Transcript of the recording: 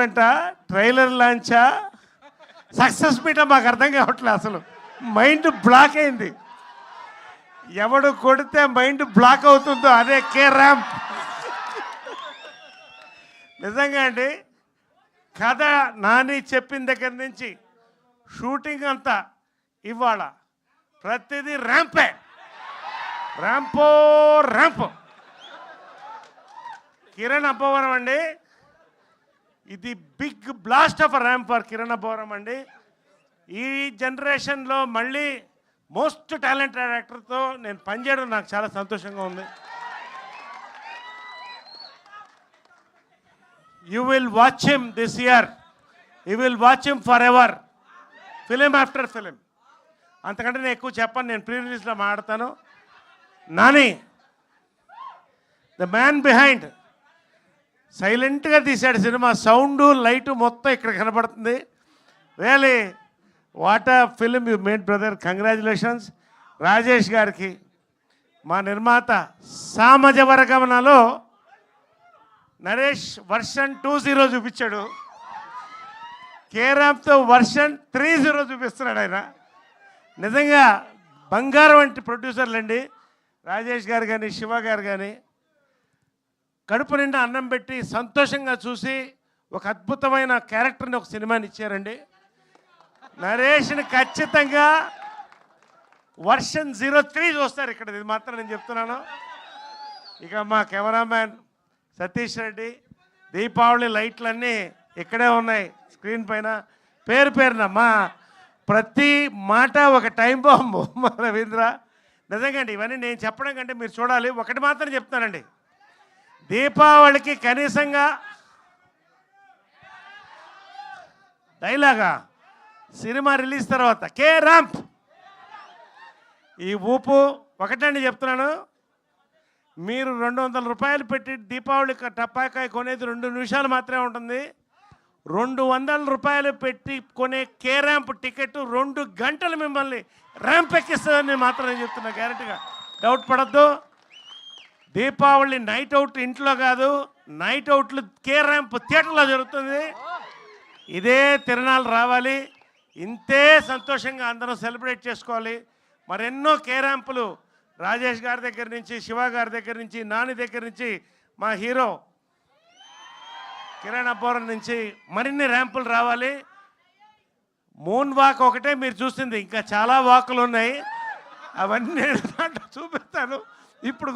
అనౌన్స్మెంటా trailer లాంచా? Success meetha మాకు అర్థం కావట్లేదు అసలు. మైండ్ బ్లాక్ అయింది. ఎవడు కొడితే మైండ్ బ్లాక్ అవుతుందో అదే కే ర్యాంప్. నిజంగా అండి కథ నాని చెప్పిన దగ్గర నుంచి షూటింగ్ అంతా ఇవాళ ప్రతిదీ ర్యాంపే. ర్యాంపో ర్యాంప్. కిరణ్ అబ్బవరం అండి. ఇది big blast of ramp for Kiran Abbavaram అండి. ఈ జనరేషన్లో మళ్ళీ మోస్ట్ టాలెంటెడ్ యాక్టర్తో నేను పనిచేయడం నాకు చాలా సంతోషంగా ఉంది. You will watch him this year you will watch him forever film after film అంతకంటే నేను ఎక్కువ చెప్పను నేను ప్రీ రిలీజ్లో మాట్లాడతాను. నాని ద మ్యాన్ బిహైండ్ సైలెంట్గా తీశాడు సినిమా. సౌండ్ లైట్ మొత్తం ఇక్కడ కనబడుతుంది. Really what a film you made brother congratulations Rajesh గారికి మా నిర్మాత సామజవరగమనలో నరేష్ వర్షన్ టూ జీరో చూపించాడు. కేరామ్తో వర్షన్ త్రీ జీరో చూపిస్తున్నాడు ఆయన. నిజంగా బంగారం వంటి ప్రొడ్యూసర్లండి రాజేష్ గారు కానీ శివ గారు కానీ కడుపు నిండా అన్నం పెట్టి సంతోషంగా చూసి ఒక అద్భుతమైన క్యారెక్టర్ని ఒక సినిమాని ఇచ్చారండి. నరేష్ని ఖచ్చితంగా వర్షన్ జీరో త్రీ చూస్తారు ఇక్కడ. ఇది మాత్రం నేను చెప్తున్నాను. ఇక మా కెమెరామ్యాన్ సతీష్ రెడ్డి దీపావళి లైట్లన్నీ ఇక్కడే ఉన్నాయి స్క్రీన్ పైన. పేరు పేరున మా ప్రతి మాట ఒక టైం బాంబు. మా రవీంద్ర. నిజంగా అండి ఇవన్నీ నేను చెప్పడం కంటే మీరు చూడాలి. ఒకటి మాత్రం చెప్తానండి దీపావళికి కనీసంగా డైలాగా సినిమా రిలీజ్ తర్వాత కే ర్యాంప్ ఈ ఊపు ఒకటండి చెప్తున్నాను. మీరు రెండు వందల రూపాయలు పెట్టి దీపావళి టప్పాకాయ టపాకాయ కొనేది రెండు నిమిషాలు మాత్రమే ఉంటుంది. రెండు వందల రూపాయలు పెట్టి కొనే కే ర్యాంప్ టికెట్ రెండు గంటలు మిమ్మల్ని ర్యాంప్ ఎక్కిస్తుందని మాత్రం నేను చెప్తున్నా గ్యారెంటీగా డౌట్ పడద్దు. దీపావళి నైట్ అవుట్ ఇంట్లో కాదు నైట్ అవుట్లు కే ర్యాంప్ థియేటర్లో జరుగుతుంది. ఇదే తిరణాలు రావాలి. ఇంతే సంతోషంగా అందరం సెలబ్రేట్ చేసుకోవాలి. మరెన్నో కే ర్యాంపులు రాజేష్ గారి దగ్గర నుంచి శివ గారి దగ్గర నుంచి నాని దగ్గర నుంచి మా హీరో కిరణ్ అబ్బోరం నుంచి మరిన్ని ర్యాంపులు రావాలి. మూన్ వాక్ ఒకటే మీరు చూసింది. ఇంకా చాలా వాకులు ఉన్నాయి. అవన్నీ నేను దాంట్లో చూపిస్తాను. ఇప్పుడు